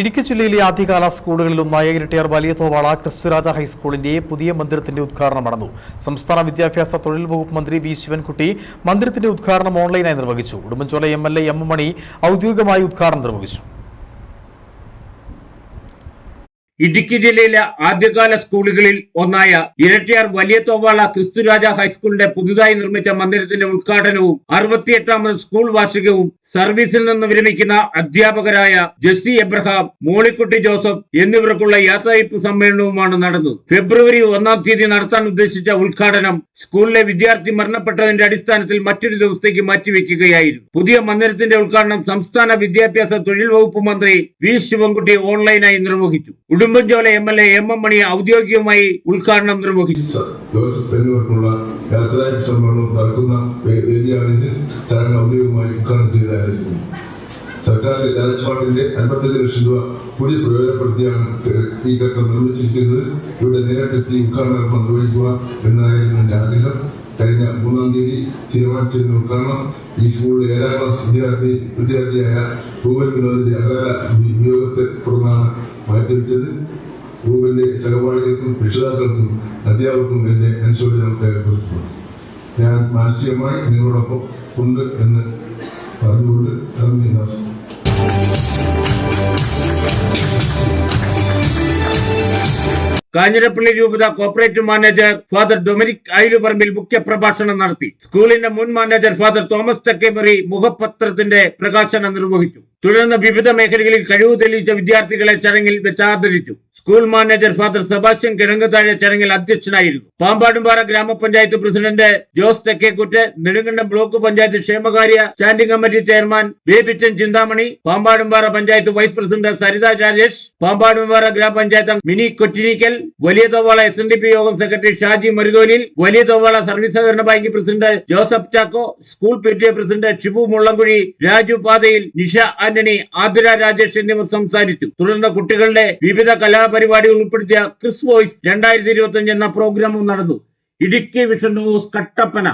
ഇടുക്കി ജില്ലയിലെ ആദ്യകാല സ്കൂളുകളിലൊന്നായ ഇരട്ടിയാർ വലിയ തോവാള ക്രിസ്തുരാജ ഹൈസ്കൂളിന്റെ പുതിയ മന്ദിരത്തിന്റെ ഉദ്ഘാടനം നടന്നു. സംസ്ഥാന വിദ്യാഭ്യാസ തൊഴിൽ വകുപ്പ് മന്ത്രി വി ശിവൻകുട്ടി മന്ദിരത്തിന്റെ ഉദ്ഘാടനം ഓൺലൈനായി നിർവഹിച്ചു. Udumbanchola M L A M Mani ഔദ്യോഗികമായി ഉദ്ഘാടനം നിർവഹിച്ചു. ഇടുക്കി ജില്ലയിലെ ആദ്യകാല സ്കൂളുകളിൽ ഒന്നായ ഇരട്ടിയാർ വലിയ തോവാള ക്രിസ്തുരാജ ഹൈസ്കൂളിന്റെ പുതുതായി നിർമ്മിച്ച മന്ദിരത്തിന്റെ ഉദ്ഘാടനവും അറുപത്തിയെട്ടാമത് സ്കൂൾ വാർഷികവും സർവീസിൽ നിന്ന് വിരമിക്കുന്ന അധ്യാപകരായ ജെസ്സി എബ്രഹാം മോളിക്കുട്ടി ജോസഫ് എന്നിവർക്കുള്ള യാത്രയപ്പ് സമ്മേളനവുമാണ് നടന്നത്. ഫെബ്രുവരി ഒന്നാം തീയതി നടത്താൻ ഉദ്ദേശിച്ച ഉദ്ഘാടനം സ്കൂളിലെ വിദ്യാർത്ഥി മരണപ്പെട്ടതിന്റെ അടിസ്ഥാനത്തിൽ മറ്റൊരു ദിവസത്തേക്ക് മാറ്റിവെക്കുകയായിരുന്നു. പുതിയ മന്ദിരത്തിന്റെ ഉദ്ഘാടനം സംസ്ഥാന വിദ്യാഭ്യാസ തൊഴിൽ വകുപ്പ് മന്ത്രി വി ശിവൻകുട്ടി ഓൺലൈനായി നിർവഹിച്ചു. Udumbanchola M L A M M Mani ഔദ്യോഗികമായി ഉദ്ഘാടനം നിർവഹിച്ചു ജോസഫ് എന്നിവർക്കുള്ള യാത്രയപ്പ് സമ്മേളനം നടക്കുന്ന വേദിയാണ് ഇത്. ചടങ്ങ് ഔദ്യോഗികമായി ഉദ്ഘാടനം ചെയ്ത് ആരംഭിക്കുന്നത് സർക്കാരിന്റെ ജലച്ചാട്ടിന്റെ അൻപത്തഞ്ച് ലക്ഷം രൂപ കൂടി പ്രയോജനപ്പെടുത്തിയാണ് ഈ ഘട്ടം നിർമ്മിച്ചിരിക്കുന്നത്. ഇവിടെ നേരിട്ടെത്തി ഉദ്ഘാടനം നിർവഹിക്കുക എന്നായിരുന്നു എന്റെ ആഗ്രഹം. കഴിഞ്ഞ മൂന്നാം തീയതി തീരുമാനിച്ചിരുന്ന ഉദ്ഘാടനം ഈ സ്കൂളിലെ ഏഴാം ക്ലാസ് വിദ്യാർത്ഥി വിദ്യാർത്ഥിയായ റൂബൻ വിനോദിന്റെ അകാല വിനിയോഗത്തെ തുടർന്നാണ് മാറ്റിവെച്ചത്. റൂബിന്റെ സഹപാഠികൾക്കും രക്ഷിതാക്കൾക്കും അധ്യാപകർക്കും എന്റെ അനുശോചനം രേഖപ്പെടുത്തുന്നു ഞാൻ മാനസികമായി നിങ്ങളോടൊപ്പം ഉണ്ട് എന്ന് പറഞ്ഞുകൊണ്ട് നന്ദി നമസ്കാരം. കാഞ്ഞിരപ്പള്ളി രൂപത cooperative manager father Dominic Ayiluparambil മുഖ്യപ്രഭാഷണം നടത്തി. സ്കൂളിന്റെ മുൻ മാനേജർ ഫാദർ തോമസ് തെക്കേമറി മുഖപത്രത്തിന്റെ പ്രകാശനം നിർവഹിച്ചു. തുടർന്ന് വിവിധ മേഖലകളിൽ കഴിവ് തെളിയിച്ച വിദ്യാർത്ഥികളെ ചടങ്ങിൽ വെച്ച് ആദരിച്ചു. School manager father Sebastian Kizhanguthazhe ചടങ്ങിൽ അധ്യക്ഷനായിരുന്നു. Pampadumpara grama panchayat president Jose Thekkekuttu Nedumkandam block panchayat ക്ഷേമകാര്യ standing committee chairman Babychan Chinthamani Pampadumpara panchayat vice president Saritha Rajesh Pampadumpara grama panchayat Mini Kottinickal Valiya Thovala S യോഗം secretary Shaji Marutholil Valiya Thovala service സഹകരണ bank president Joseph Chacko school P T president Shibu Mullamkuzhi Raju Pathayil Nisha Antony Athira Rajesh എന്നിവർ സംസാരിച്ചു. തുടർന്ന് കുട്ടികളുടെ വിവിധ കലാപരിപാടികൾ ഉൾപ്പെടുത്തിയ Chris voice രണ്ടായിരത്തി ഇരുപത്തി എന്ന പ്രോഗ്രാമും നടന്നു. Idukki vision news Kattappana.